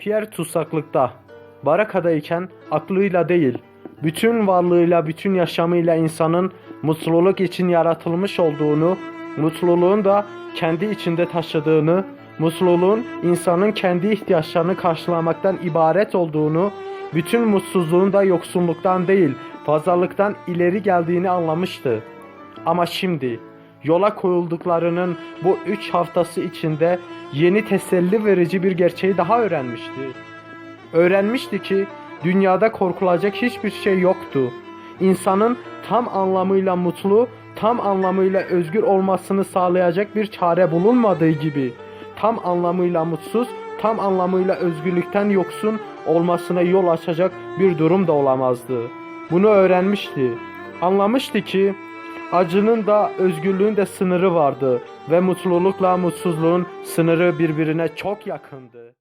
Pierre tutsaklıkta. Barakadayken aklıyla değil, bütün varlığıyla, bütün yaşamıyla insanın mutluluk için yaratılmış olduğunu, mutluluğun da kendi içinde taşıdığını, mutluluğun insanın kendi ihtiyaçlarını karşılamaktan ibaret olduğunu, bütün mutsuzluğun da yoksulluktan değil, fazlalıktan ileri geldiğini anlamıştı. Ama şimdi yola koyulduklarının bu üç haftası içinde yeni teselli verici bir gerçeği daha öğrenmişti. Öğrenmişti ki dünyada korkulacak hiçbir şey yoktu. İnsanın tam anlamıyla mutlu, tam anlamıyla özgür olmasını sağlayacak bir çare bulunmadığı gibi tam anlamıyla mutsuz, tam anlamıyla özgürlükten yoksun olmasına yol açacak bir durum da olamazdı. Bunu öğrenmişti. Anlamıştı ki acının da özgürlüğün de sınırı vardı ve mutlulukla mutsuzluğun sınırı birbirine çok yakındı.